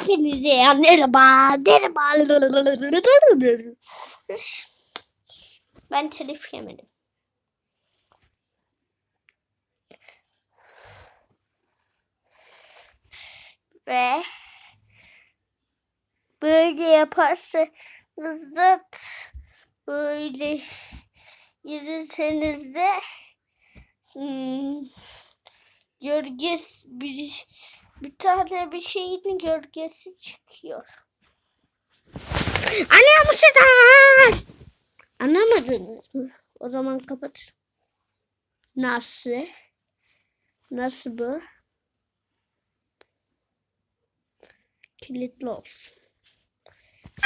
Hepinize merhaba. Merhaba. Ben telif yemedim. Ve böyle yaparsanız da böyle yürürseniz de hmm, gölges bir, bir tane bir şeyin gölgesi çıkıyor. Anlıyor musunuz? Anlamadınız mı? O zaman kapatırım. Nasıl? Nasıl bu? Kilitli olsun.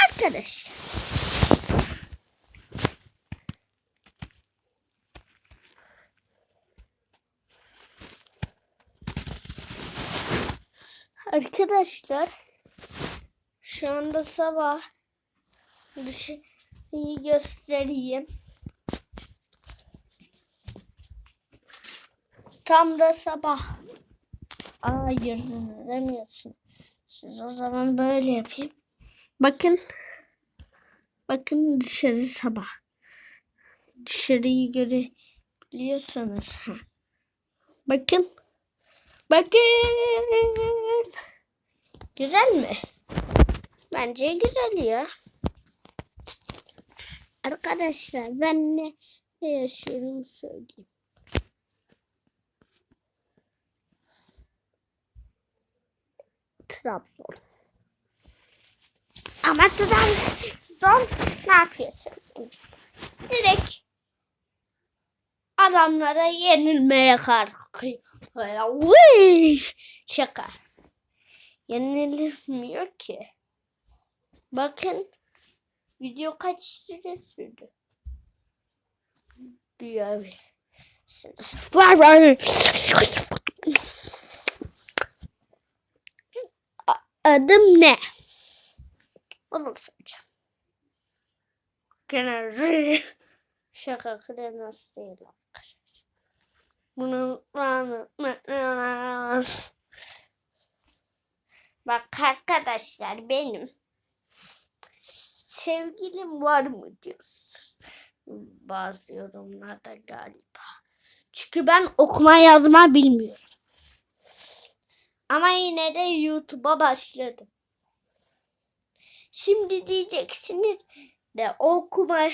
Arkadaşlar. Arkadaşlar şu anda sabah dışarıyı göstereyim. Tam da sabah. Hayır demiyorsun. Siz o zaman böyle yapayım. Bakın. Bakın dışarı sabah. Dışarıyı görebiliyorsanız. Ha. Bakın. Bakın. Güzel mi? Bence güzel ya. Arkadaşlar ben ne, ne yaşıyorum söyleyeyim. Trabzon. Ama Trabzon ne yapıyorsun? Direkt adamlara yenilmeye kalkıyor. Vıy! Şaka. Yenilmiyor ki. Bakın video kaç süre sürdü? Duyabilirsiniz. Var Adım ne? Onu soracağım. Gene şaka krenas değil arkadaşlar. Bunu Bak arkadaşlar benim sevgilim var mı diyorsun bazı yorumlarda galiba. Çünkü ben okuma yazma bilmiyorum. Ama yine de YouTube'a başladım. Şimdi diyeceksiniz de okuma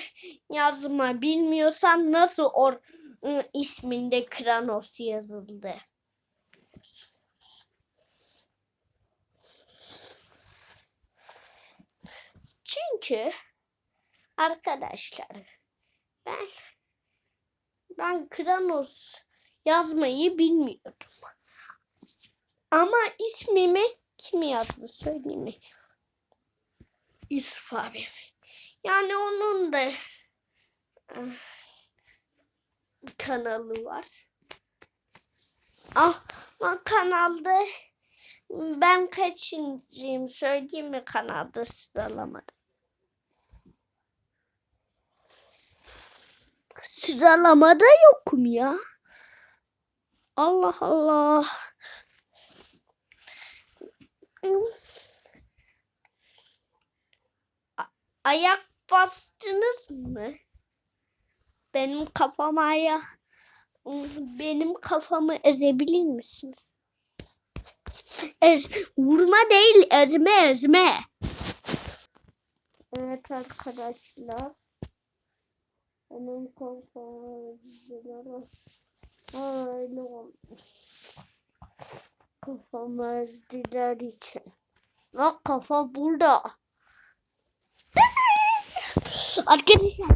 yazma bilmiyorsan nasıl or isminde Kranos yazıldı? Çünkü arkadaşlar ben ben Kranos yazmayı bilmiyordum. Ama ismimi kim yazdı söyleyeyim mi? Yusuf abi. Yani onun da eh, kanalı var. Ah, ama kanalda ben kaçıncıyım söyleyeyim mi kanalda sıralamada? Sıralamada yokum ya. Allah Allah. A- ayak bastınız mı? Benim kafama ayak benim kafamı ezebilir misiniz? Ez, vurma değil ezme ezme. Evet arkadaşlar. Benim kafam ezdiler. Öyle olmuş. Kafamı ezdiler için. Bak kafa burada. Arkadaşlar.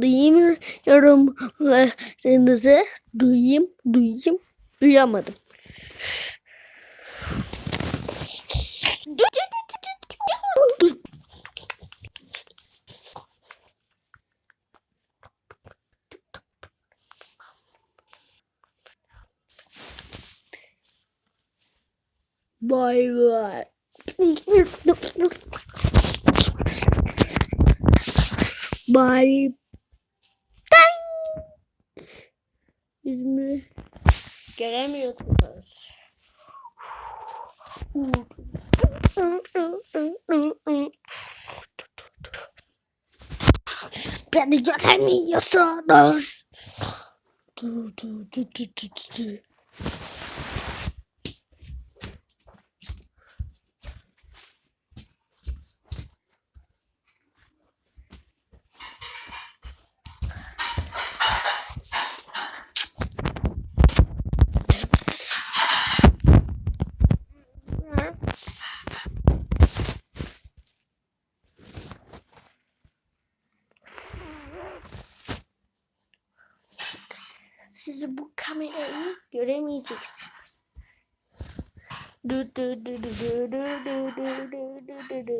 Duyayım yorumlarınızı duyayım duyayım duyamadım. Bay bay. Bye. Yüzümü göremiyorsunuz. Beni göremiyorsunuz. Du, du, du, du, du, du, du. Sizi bu kamerayı göremeyeceksiniz. Du du du du du du du du du du du du.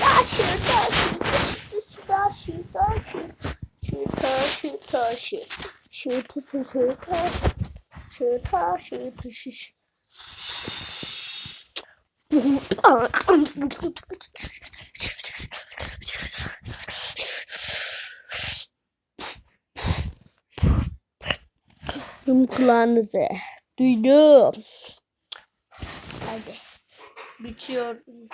Taşı taşı taşı taşı taşı şu taşı taşı şu taşı şu taşı şu taşı taşı Tüm kulağınızı duydum. Hadi bitiyorum.